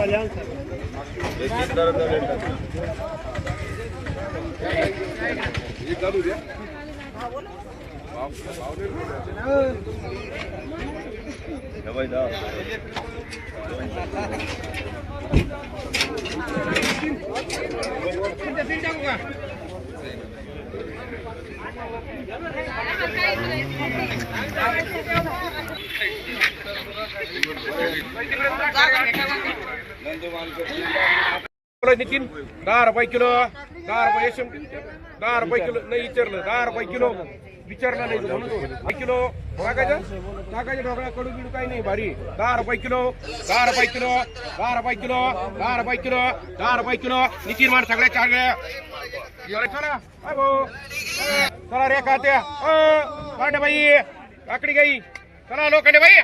italianca. Já vai dar. Pinta, pinta, Guga. Nitin दहा रुपये kilo दहा रुपये यशम दहा रुपये किलो नाही विचारलं दहा रुपये किलो. विचारलं नाही म्हणून. किलो टाकायचं? टाकायचं ढोकळा कडू बिडू काही नाही भारी. दहा रुपये किलो दहा रुपये किलो दहा रुपये किलो दहा रुपये किलो दहा रुपये किलो. नितीन मार सगळ्या चार चला. अ, चला रे का त्या पांडे बाई काकडी गाई. चला लोखंडे बाई.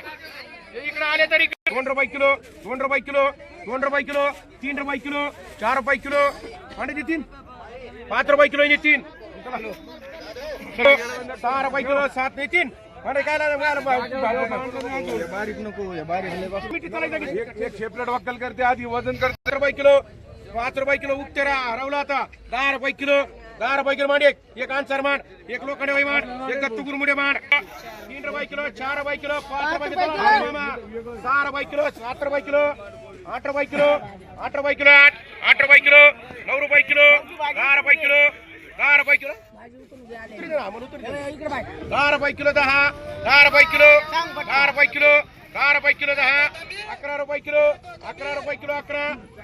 इकडे आले तरी दोन रुपये किलो दोन रुपये किलो दोन रुपये किलो तीन रुपये किलो चार रुपये किलो. आणि नितीन पाच रुपये किलो नितीन. सहा रुपये किलो सात नितीन आणि काय बारीक नको? एक- शेपलेट वक्कल करते आधी वजन करते रुपये किलो. पाच रुपये किलो उक्तेरा हरवला आता. दहा रुपये किलो. दहा रुपये किलो मांड एक एक आन्सर मांड एक लोखंडे बाई मांड एक गत्तू गुरमुडे मांड तीन रुपये किलो चार रुपये किलो पाच रुपये किलो मामा. सहा रुपये किलो सात रुपये किलो आठ रुपये किलो आठ रुपये किलो आठ आठ रुपये किलो नऊ रुपये किलो दहा रुपये किलो दहा रुपये किलो उतरी जा,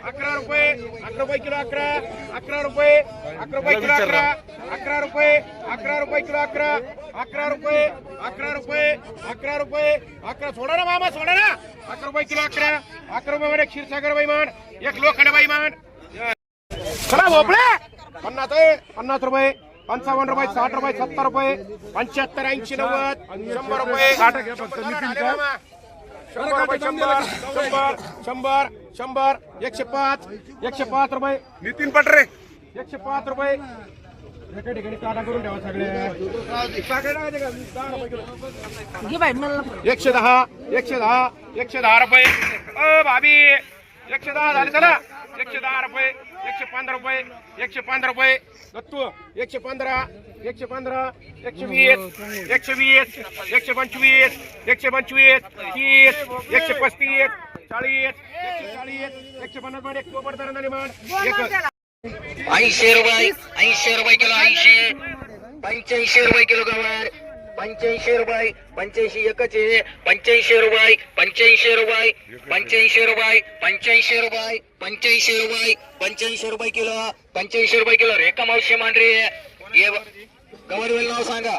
अकरा रुपये किलो अकरा रुपये किलो अकरा अकरा रुपये अकरा रुपये किलो अकरा अकरा रुपये अकरा रुपये किलो अकरा अकरा रुपये अकरा रुपये अकरा रुपये अकरा सोडा ना मामा सोडा ना अकरा रुपये किलो अकरा अकरा रुपये मध्ये क्षीरसागर बाई मान एक लोखंड बाई मान चला भोपळे पन्नास आहे पन्नास रुपये पंचावन्न रुपये साठ रुपये सत्तर रुपये पंच्याहत्तर ऐंशी नव्वद शंभर रुपये. शंभर रुपये शंभर शंभर शंभर शंभर एकशे पाच एकशे पाच रुपये. नितीन पटरे. एकशे पाच रुपये. एका ठिकाणी काटा करून ठेवा सगळे. एकशे दहा एकशे दहा एकशे दहा रुपये. अ भाभी एकशे दहा झाले चला. एकशे दहा रुपये एकशे पंधरा रुपये एकशे पंधरा रुपये. दत्तू एकशे पंधरा एकशे पंधरा एकशे वीस एकशे वीस एकशे पंचवीस एकशे पंचवीस तीस एकशे पस्तीस चाळीस एकशे चाळीस एकशे पन्नास मान एक कोपर दराने मान एक ऐंशी रुपये ऐंशी रुपये किलो ऐंशी. पंच्याऐंशी रुपये किलो गवार. पंच्याऐंशी रुपये पंच्याऐंशी एकच आहे. पंच्याऐंशी रुपये पंच्याऐंशी रुपये पंच्याऐंशी रुपये पंच्याऐंशी रुपये पंच्याऐंशी रुपये पंच्याऐंशी रुपये किलो पंच्याऐंशी रुपये किलो. रेखा मावशी मांढरे ये गवार वेल नाव सांगा.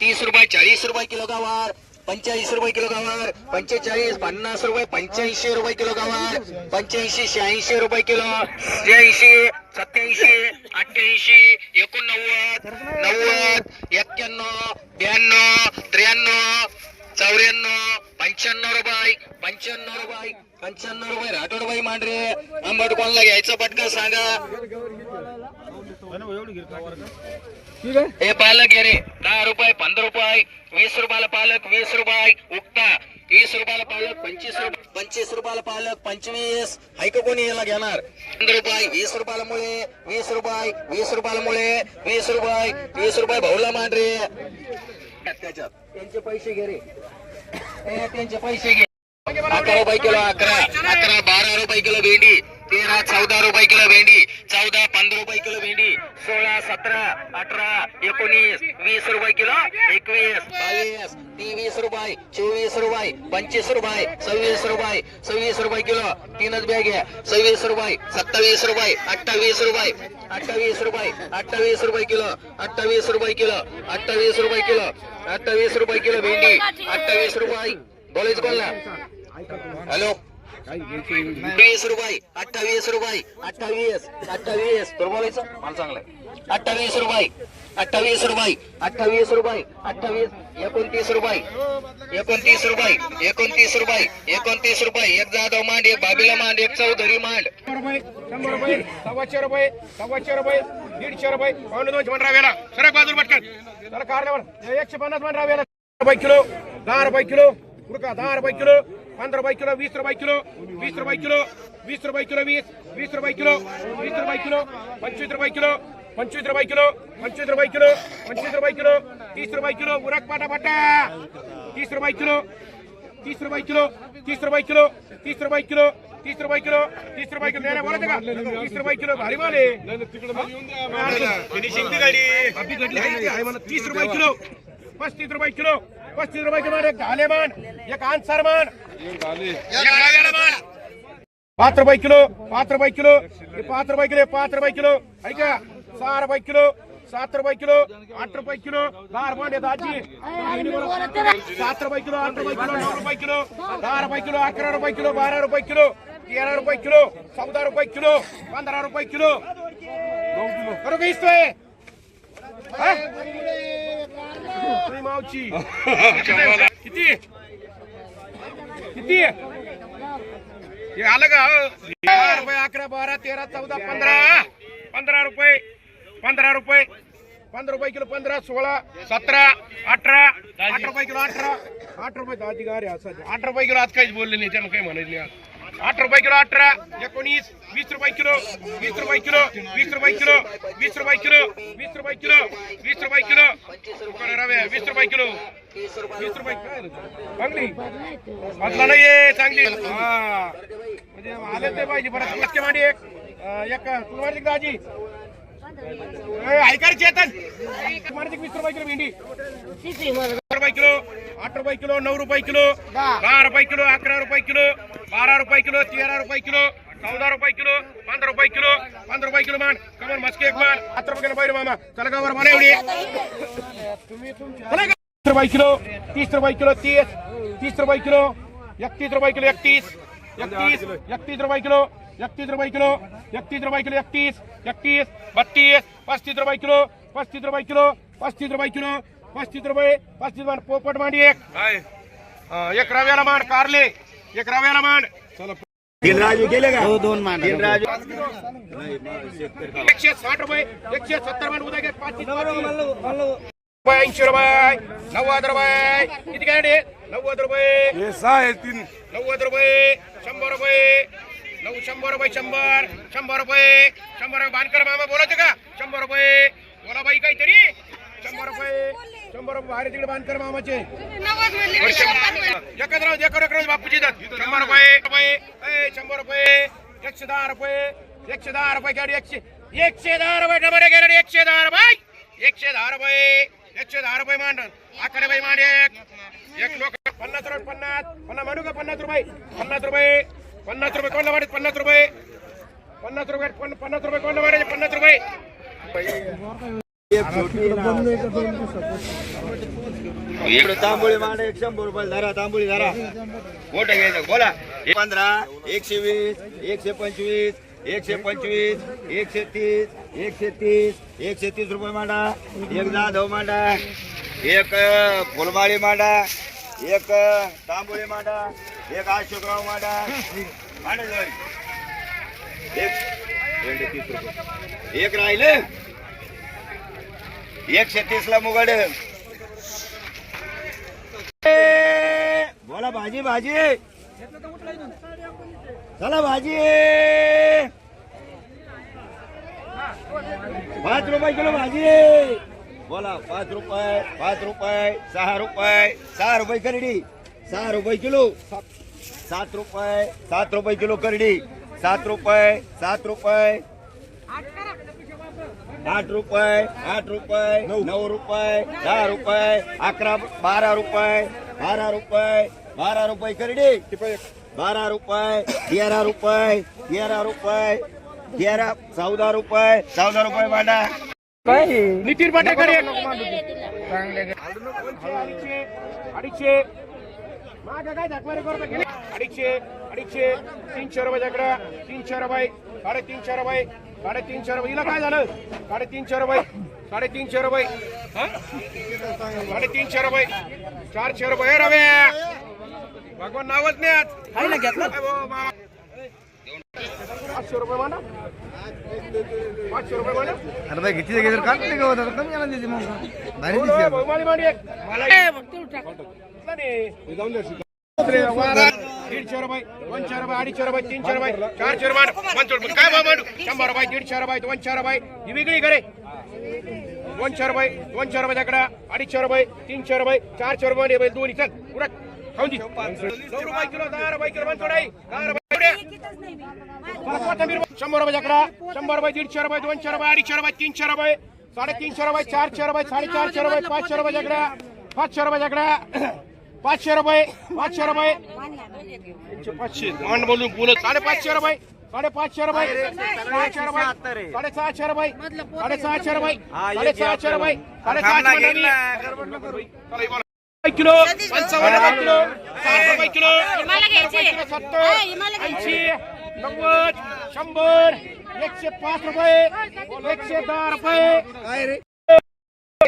तीस रुपये चाळीस रुपये किलो गवार. पंच्याऐंशी रुपये किलो गवार पंचेचाळीस पन्नास रुपये पंच्याऐंशी रुपये किलो गवार पंच्याऐंशी शहाऐंशी रुपये किलो शहाऐंशी सत्याऐंशी अठ्ठ्याऐंशी एकोणनव्वद नव्वद एक्क्याण्णव ब्याण्णव त्र्याण्णव चौऱ्याण्णव पंच्याण्णव रुपये पंच्याण्णव रुपये पंच्याण्णव रुपये राठोडबाई मांढरे आंबट कोणला घ्यायचं पटकन सांगा. हे पालक घे रे दहा रुपये पंधरा रुपये वीस रुपयाला पालक वीस रुपये उक्ता. वीस रुपयाला पालक पंचवीस रुपये पंचवीस रुपयाला पालक पंचवीस. ऐक कोणी याला घेणार? पंधरा रुपये वीस रुपयाला मुळे वीस रुपये वीस रुपयाला मुळे वीस रुपये वीस रुपये भाऊला मांडरे. त्याच्यात. त्यांचे पैसे घे रे. त्यांचे पैसे घे. अकरा रुपये किलो अकरा अकरा बारा रुपये किलो भेंडी तेरा चौदा रुपये किलो भेंडी चौदा पंधरा रुपये किलो भेंडी सोळा सतरा अठरा एकोणीस वीस रुपये किलो एकवीस. बावीस तेवीस रुपये चोवीस रुपये पंचवीस रुपये सव्वीस रुपये सव्वीस रुपये किलो. तीनच बॅग घ्या. सव्वीस रुपये सत्तावीस रुपये अठ्ठावीस रुपये. अठ्ठावीस रुपये अठ्ठावीस रुपये किलो. अठ्ठावीस रुपये किलो. अठ्ठावीस रुपये किलो. अठ्ठावीस रुपये किलो भेंडी. अठ्ठावीस रुपये. बोलायच कोणला? हॅलो? वीस रुपये. अठ्ठावीस रुपये. अठ्ठावीस. अठ्ठावीस. बोलायचं मला चांगलंय अठ्ठावीस रुपये. अठ्ठावीस रुपये. अठ्ठावीस रुपये. अठ्ठावीस. एकोणतीस रुपये. एकोणतीस रुपये. एकोणतीस रुपये. एकोणतीस रुपये. एक जाधव मांड एक बाबीला मांड एक चौधरी मांड. शंभर रुपये सव्वाशे रुपये सव्वाशे रुपये दीडशे रुपये पावणे दोनशे पण रावेला सरक बाजूला पटकन. सरक कारल्यावर एकशे पन्नास पण रावेला रुपये किलो दहा रुपये किलो दहा रुपये किलो पंधरा रुपये किलो वीस रुपये किलो वीस रुपये किलो वीस रुपये किलो वीस वीस रुपये किलो वीस रुपये किलो पंचवीस रुपये किलो पंचवीस रुपये किलो पंचवीस रुपये किलो पंचवीस रुपये किलो तीस रुपये किलो उरक पाटा पाटा तीस रुपये किलो तीस रुपये किलो तीस रुपये किलो तीस रुपये किलो तीस रुपये किलो तीस रुपये किलो नाही बोलायचं का तीस रुपये किलो भारी माल आहे फिनिशिंग ती गाडी आपली गाडी आहे आहे म्हणा तीस रुपये किलो पस्तीस रुपये किलो पस्तीस रुपये किलो एक घाले मान एक आन्सर मान एक घाल्याला मान पाच रुपये किलो पाच रुपये किलो हे पाच रुपये किलो हे पाच रुपये किलो ऐका सहा रुपये किलो सात रुपये किलो आठ रुपये किलो दहा रुपये दाजी सात रुपये किलो आठ रुपये किलो नऊ रुपये किलो दहा रुपये किलो अकरा रुपये किलो बारा रुपये किलो तेरा रुपये किलो चौदा रुपये किलो पंधरा रुपये किलो करू का इस्तोय हा? तुम्ही मावची किती किती? हे आलं का? हो? रुपये अकरा बारा तेरा चौदा पंधरा. पंधरा रुपये पंधरा रुपये. पंधरा रुपये किलो पंधरा सोळा सतरा अठरा. आठ रुपये किलो अठरा. आठ रुपये आठ रुपये किलो आज काहीच बोलले नाही त्यानं काही म्हणायचं नाही आज. आठ रुपये किलो अठरा. एकोणीस वीस रुपये किलो वीस रुपये किलो वीस रुपये किलो वीस रुपये किलो वीस रुपये किलो वीस रुपये किलो. रव्या वीस रुपये किलो. वीस रुपये. चांगली. बदला नाही चांगली. हा. म्हणजे आले ते पाहिजे बरं लक्ष मांडी एक. एक तुला मारली का दाजी ऐकार चेतन वीस रुपये किलो भेंडी? रुपये किलो आठ रुपये किलो नऊ रुपये किलो दहा रुपये किलो अकरा रुपये किलो बारा रुपये किलो तेरा रुपये किलो चौदा रुपये किलो पंधरा रुपये किलो पंधरा रुपये किलो मान कमल मस्के एक मान सात रुपये किलो पाहिजे मामा चला का बरं मला एवढी तीस रुपये किलो तीस रुपये किलो तीस तीस रुपये किलो एकतीस रुपये किलो एकतीस एकतीस एकतीस रुपये किलो एकतीस रुपये किलो एकतीस रुपये किलो एकतीस एकतीस बत्तीस पस्तीस रुपये किलो पस्तीस रुपये किलो पस्तीस रुपये किलो पस्तीस रुपये पस्तीस मान पोपट मांडी एक. हा, एक रव्याला मान कारले. एक रव्याला मान राजू गेले का? दोन मान राजू एकशे साठ रुपये एकशे सत्तर मान उद्या रुपये ऐंशी रुपये नव्वद रुपये. किती काय नव्वद रुपये. नव्वद रुपये शंभर रुपये. नऊ शंभर रुपये शंभर. शंभर रुपये शंभर रुपये. बांधकर मामा बोलायचं का? शंभर रुपये. बोला बाई काहीतरी. शंभर रुपये. शंभर रुपये. बाहेर तिकडे बांधकर मामाचे. एकच राहू दे, एकच बापूची जात शंभर रुपये. रुपये शंभर रुपये. एकशे दहा रुपये. एकशे दहा रुपये गाडी एकशे. एकशे दहा रुपये डबडे गेले एकशे दहा रुपये. एकशे दहा रुपये. एकशे दहा रुपये मांड आकडे बाई मांड एक. एक लोक. पन्नास रुपये पन्नास. पन्नास म्हणू का? पन्नास रुपये. पन्नास रुपये. पन्नास रुपये कोणला वाढत? पन्नास रुपये. पन्नास रुपये पन्नास रुपये कोणला वाढायचे पन्नास रुपये. तांबोळी मांड एक शंभर रुपये धरा तांबोळी धरा. मोठं घ्यायचं बोला. पंधरा एकशे वीस एकशे पंचवीस एकशे पंचवीस एकशे तीस एकशे तीस एकशे तीस रुपये मांडा. एक जाधव मांडा एक फुलमाळी मांडा एक तांबुळी तांबोळी मांडा एक अशोकराव मांडा. मांडा एक तीस रुपये एक राहिले. एकशे तीस ला मुगाड बोला भाजी भाजी. चला भाजी. पाच रुपये किलो भाजी. बोला पाच रुपये पाच रुपये सहा रुपये सहा रुपये करडी. सहा रुपये किलो. सात रुपये सात रुपये किलो करडी. सात रुपये सात रुपये. आठ रुपये आठ रुपये नऊ रुपये दहा रुपये अकरा बारा रुपये बारा रुपये बारा रुपये करडी बारा रुपये तेरा रुपये तेरा रुपये तेरा चौदा रुपये चौदा रुपये भांडा नितीन पाटेकर अडीचशे अडीचशे माझ्या काय झटमारी करतो गेले अडीचशे अडीचशे तीनशे रुपये जकडा तीनशे रुपये साडेतीनशे रुपये साडेतीनशे रुपये. हिला काय झालं? साडेतीनशे रुपये साडेतीनशे रुपये. हा? साडेतीनशे रुपये चारशे रुपये. रवे भगवान नावच नाही आज. घेतलं? पाचशे रुपये म्हणा. पाचशे रुपये म्हणा. अरे बाई घेतली का कमी. मला एक. नाही? रे, वारा. दीडशे रुपये दोनशे रुपये अडीचशे रुपये तीनशे रुपये चारशे रुपये पंचवीस रुपये काय बाबा शंभर रुपये दीडशे रुपये दोनशे रुपये ही वेगळी करे दोनशे रुपये दोनशे रुपये त्याकडे अडीचशे रुपये तीनशे रुपये चारशे रुपये रुपये दोन्ही चल उरक खाऊन दे नऊ रुपये किलो दहा रुपये किलो पण थोडाही दहा रुपये शंभर रुपये जकडा शंभर रुपये दीडशे रुपये दोनशे रुपये अडीचशे रुपये तीनशे रुपये साडेतीनशे रुपये चारशे रुपये साडेचारशे रुपये पाचशे रुपये जकडा पाचशे रुपये जकडा पाचशे रुपये पाचशे रुपये. पाचशे. मान बोलून बोलत. साडेपाचशे रुपये. साडेपाचशे रुपये. सहाशे रुपये. साडेसहाशे रुपये. साडेसहाशे रुपये. साडेसहाशे रुपये. साडेसहाशे किलो पंचावन्न रुपये किलो. साठ रुपये किलो. सत्तर. ऐंशी. नव्वद. शंभर. एकशे पाच रुपये. एकशे दहा रुपये.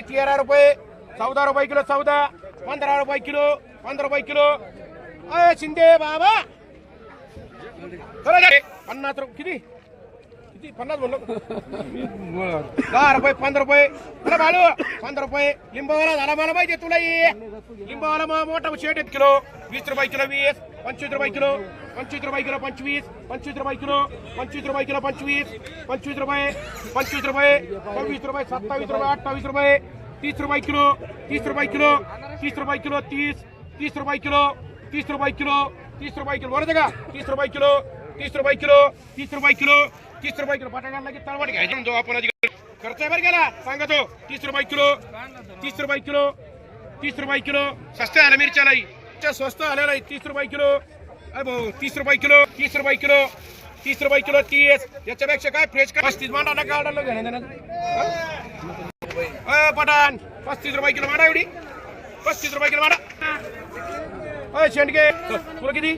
तेरा रुपये. चौदा रुपये किलो चौदा. వంద రూపాయి కిలో వంద రూపాయి కిలో చిందే బాబా పన్నాస్ కిది ఇది పన్నాస్ రూపాయి పంద రూపాయి అరే బాలు పంద రూపాయి లింబవల అలమలమై చెప్తున్నాయి లింబవల మా మూట చేటు కిలో वीस रुपये किलो वीस पंचवीस रुपये किलो पंचवीस रुपये किलो पंचवीस पंचवीस रुपये किलो पंचवीस रुपये किलो पंचवीस पंचवीस रुपये पंचवीस रुपये सव्वीस रुपये सत्तावीस रुपये अठ्ठावीस रुपये तीस रुपये किलो तीस रुपये किलो तीस रुपये किलो तीस तीस रुपये किलो तीस रुपये किलो तीस रुपये किलो बरोबर का तीस रुपये किलो तीस रुपये किलो तीस रुपये किलो तीस रुपये किलो बटाट्याला की तळवट घ्यायचं जो आपण खर्च आहे बरं गेला सांगा तो तीस रुपये किलो तीस रुपये किलो तीस रुपये किलो स्वस्त आला मिरच्यालाही स्वस्त आलेला आहे तीस रुपये किलो अरे भाऊ तीस रुपये किलो तीस रुपये किलो तीस रुपये किलो तीस याच्यापेक्षा काय फ्रेश काय पस्तीस मांडा नका काढायला घेण्या पठाण पस्तीस रुपये किलो मांडा एवढी पस्तीस रुपये किलो माडा अय शेंडगे. तुला किती.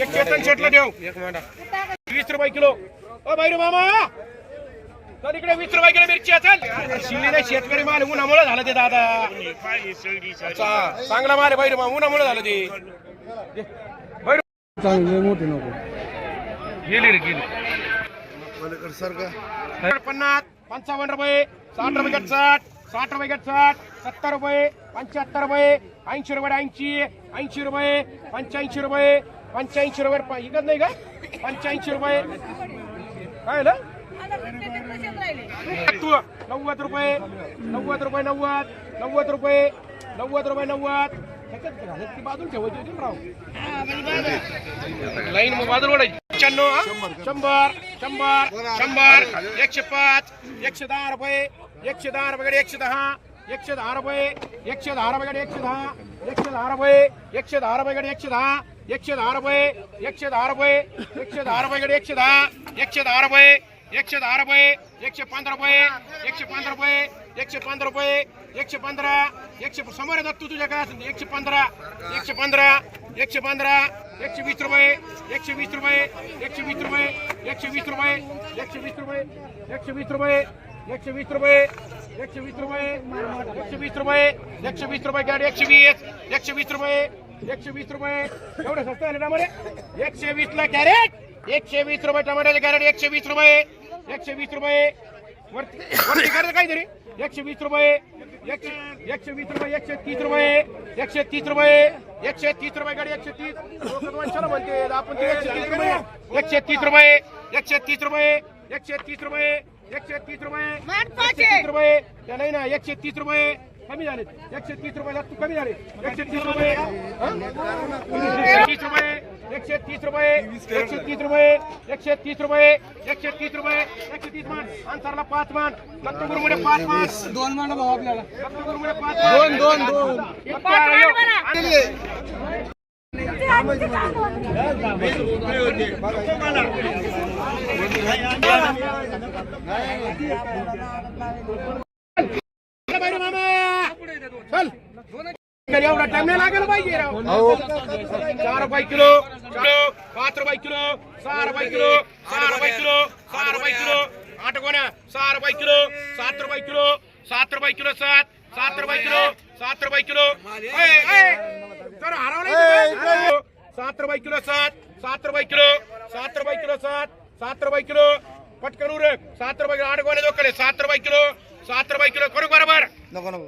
एक चेतन शेटला ठेव वीस रुपये किलो. अ बाई मामा. तर इकडे वीस रुपये किलो मिरची असेल नाही शेतकरी माल उन्हामुळे झालं ते दादा. चांगला माल बाई मामा. उन्हामुळे झालं ते. चांगले मोठे नको. गेली रे गेली. पन्नास पंचावन्न रुपये साठ रुपये साठ साठ रुपये साठ सत्तर रुपये पंच्याहत्तर रुपये, ऐंशी रुपये, ऐंशी ऐंशी रुपये, पंच्याऐंशी रुपये पंच्याऐंशी रुपये इकत नाही का? पंच्याऐंशी रुपये. काय तू नव्वद रुपये नव्वद रुपये, नव्वद नव्वद रुपये नव्वद रुपये, नव्वद. ह्याच्यात घालत ती बाजून ठेवायची शंभर शंभर शंभर, एकशे पाच, एकशे दहा रुपये, एकशे दहा रुपये, एकशे दहा. एकशे दहा रुपये एकशे दहा रुपये एकशे दहा एकशे दहा रुपये एकशे दहा रुपये एकशे दहा एकशे दहा रुपये एकशे दहा रुपये एकशे दहा रुपये एकशे दहा एकशे दहा रुपये एकशे दहा रुपये एकशे पंधरा रुपये एकशे पंधरा रुपये एकशे पंधरा रुपये एकशे पंधरा एकशे समोर येतात तू तुझ्या काय असेल एकशे पंधरा एकशे पंधरा एकशे पंधरा एकशे वीस रुपये एकशे वीस रुपये एकशे वीस रुपये एकशे वीस रुपये एकशे वीस रुपये एकशे वीस रुपये एकशे वीस रुपये एकशे वीस रुपये एकशे वीस रुपये एकशे वीस रुपये गाडी एकशे वीस एकशे वीस रुपये एकशे वीस रुपये एवढं स्वस्त आहे टमाटे एकशे वीस ला कॅरेट एकशे वीस रुपये टमाट्याचे कॅरेट एकशे वीस रुपये एकशे वीस रुपये वरती वरती करायचं काहीतरी एकशे वीस रुपये एकशे एकशे वीस रुपये एकशे तीस रुपये एकशे तीस रुपये एकशे तीस रुपये गाडी एकशे तीस लोकं म्हणते आपण एकशे तीस रुपये एकशे तीस रुपये एकशे तीस रुपये एकशे तीस रुपये एकशे तीस रुपये एकशे तीस रुपये त्या नाही ना एकशे तीस रुपये कमी झाले एकशे तीस रुपये तू कमी झाले एकशे तीस रुपये हं? तीस रुपये एकशे तीस रुपये एकशे तीस रुपये एकशे तीस रुपये एकशे तीस रुपये एकशे तीस मान अंतरला पाच मान दत्तगुरुमुळे पाच मान दोन मान भाऊ आपल्याला दत्तगुरुमुळे पाच दोन दोन दोन एवढा टाइम नाही लागेल पाहिजे राव चार रुपये किलो किलो पाच रुपये किलो सहा रुपये किलो सहा रुपये किलो सहा रुपये किलो आठ कोणा सहा रुपये किलो सात रुपये किलो सात रुपये किलो सात सात रुपये किलो सात रुपये किलो जरा हरवलं. सात रुपये किलो सात सात रुपये किलो सात रुपये किलो सात सात रुपये किलो पटकन उरक सात रुपये किलो आठ कोणे दोकडे सात रुपये किलो सात रुपये किलो करू बरोबर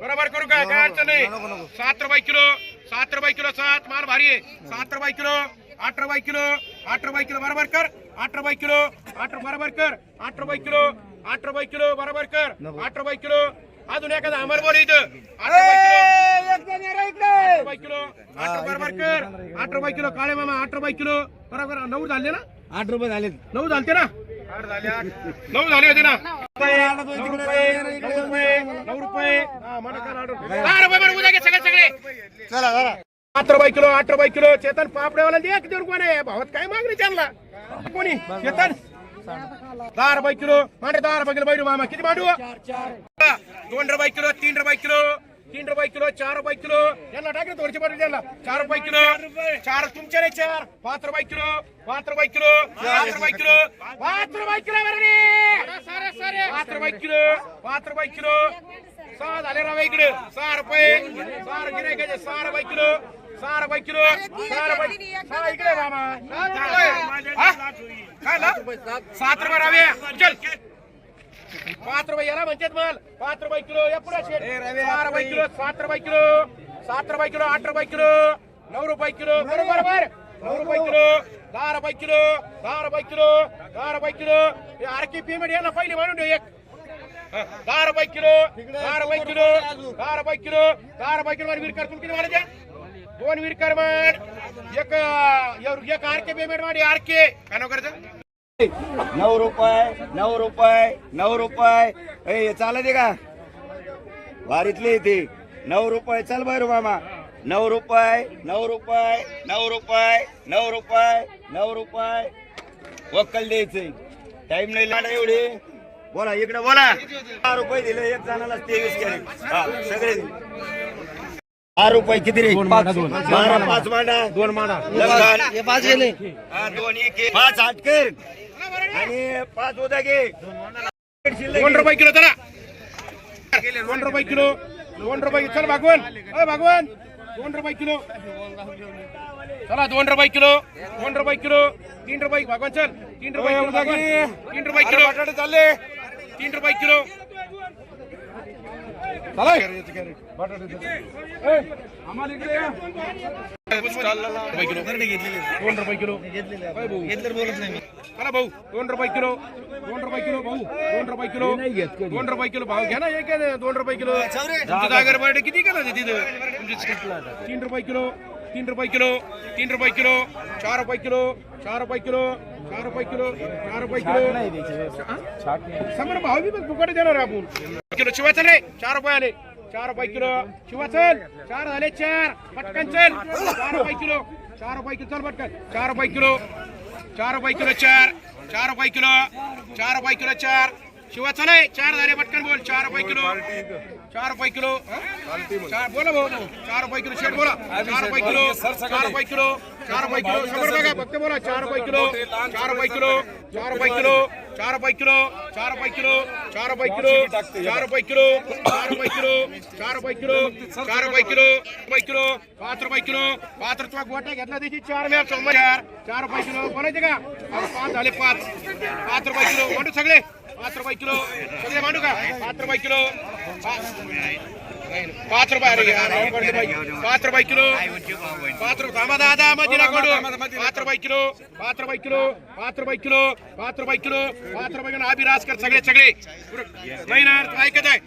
बरोबर करू का काय अडचण नाही सात रुपये किलो सात रुपये किलो सात माल भारी आहे सात रुपये किलो आठ रुपये किलो आठ रुपये किलो बरोबर कर आठ रुपये किलो आठ बरोबर कर आठ रुपये किलो आठ रुपये किलो बरोबर कर आठ रुपये किलो अजून एखादा अमर बोल इथं. आठ रुपये किलो. आठ रुपये किलो. आठ रुपये किलो काळे मामा आठ रुपये किलो. बरोबर नऊ झाले ना? आठ रुपये झाले. नऊ झालते ना? नऊ झाले होते ना? नऊ रुपये नऊ रुपये नऊ रुपये. दहा रुपये बरं उद्या सगळे सगळे. चला चला. आठ रुपये किलो आठ रुपये किलो. चेतन पापड्यावाला दे किती रुपये आहे? भावात काय मागणी त्यांना? कोणी? चेतन? दहा रुपये किलो. मांडे दहा रुपये किलो. बैठू मामा. किती मांडू? दोन रुपये किलो तीन रुपये किलो. तीन रुपये किलो चार रुपये किलो. यांना टाकले थोडीशी पाठवून त्यांना चार रुपये किलो. चार तुमचे नाही चार. पाच रुपये किलो पाच रुपये किलो पाच रुपये किलो. पाच रुपये किलो. पाच रुपये किलो पाच रुपये किलो. सहा झाले राव इकडे. सहा रुपये. सहा गिरायकाचे सहा रुपये किलो. सहा रुपये किलो. सहा रुपये. सहा इकडे मामा. सात रुपये? काय ला? सात रुपये रावे. चल. पाच रुपये याला म्हणतात माल. पाच रुपये किलो. या पुढे शेट सहा रुपये किलो सात रुपये किलो. सात रुपये किलो आठ रुपये किलो. नऊ रुपये किलो. बरोबर बर नऊ रुपये किलो. दहा रुपये किलो. दहा रुपये किलो. दहा रुपये किलो. हे आरके पेमेंट यांना पहिले म्हणून ठेव एक. दहा रुपये किलो. दहा रुपये किलो. दहा रुपये किलो. दहा रुपये किलो वीर कर किती वाढायचे दोन वीर कर म्हण. एक एक आरके पेमेंटमध्ये आरके. काय नऊ रुपये नऊ रुपये नऊ रुपये. ए हे चालत आहे का? वारीतले ते. नऊ रुपये चल बरं मामा. नऊ रुपये नऊ रुपये नऊ रुपये नऊ रुपये नऊ रुपये. वक्कल द्यायचे. टाइम नाही लाडा एवढे. बोला इकडे बोला. दहा रुपये दिले एक जणाला तेवीस केले. हा सगळे. दहा रुपये किती रे? बारा पाच मांडा. दोन मांडा. हे पाच गेले. हा दोन एक. पाच आठ कर. आणि पाच उद्या घे. दोन रुपये किलो चला. दोन रुपये किलो. दोन रुपये चल भागवान. भागवान. दोन रुपये किलो. चला दोन रुपये किलो. दोन रुपये किलो. तीन रुपये. भागवान चल. तीन रुपये. तीन रुपये किलो. चालले. तीन रुपये किलो. चला आम्हाला इकडे या. रुपये किलो दोन रुपये किलो भाऊ? चला भाऊ दोन रुपये किलो दोन रुपये किलो भाऊ दोन रुपये किलो दोन रुपये किलो भाऊ घ्या ना एक दोन रुपये किलो जागर बर्डे किती केलं तिथं तीन रुपये किलो तीन रुपये किलो तीन रुपये किलो चार रुपये किलो चार रुपये किलो चार रुपये किलो चार रुपये किलो हा? समोर भाव बी फुकट देणार आपण किलो शिवा चल रे. चार रुपये आले. चार रुपये किलो शिवा चल चार झाले चार. पटकन चल. चार रुपये किलो. चार रुपये किलो. चल पटकन. चार रुपये किलो. चार रुपये किलो चार. चार रुपये किलो. चार रुपये किलो चार. शिवा चल चार झाले. पटकन बोल. चार रुपये किलो. चार रुपये किलो हा? चार बोला भाऊ भाऊ. चार रुपये किलो शेट बोला चार रुपये किलो चार रुपये किलो चार रुपये किलो समोर बघा फक्त बोला चार रुपये किलो चार रुपये किलो चार रुपये किलो चार रुपये किलो चार रुपये किलो चार रुपये किलो चार रुपये किलो चार रुपये किलो चार रुपये किलो चार रुपये किलो रुपये किलो पाच रुपये किलो पाच रुपये गोट्या घेतला त्याची चार मिळाल सोमवार चार चार रुपये किलो बोलायचे का आता पाच झाले पाच पाच रुपये किलो मांडू सगळे पाच रुपये किलो सगळे मांडू का पाच रुपये किलो पाच पाच रुपये अरे यार, राहून पडले बाई. पाच रुपये किलो पाच रुपये थांबा दादा मधीला कडू पाच रुपये किलो पाच रुपये किलो पाच रुपये किलो पाच रुपये किलो पाच रुपये किलो अभिराज कर सगळे सगळे नाही ना ऐकत आहे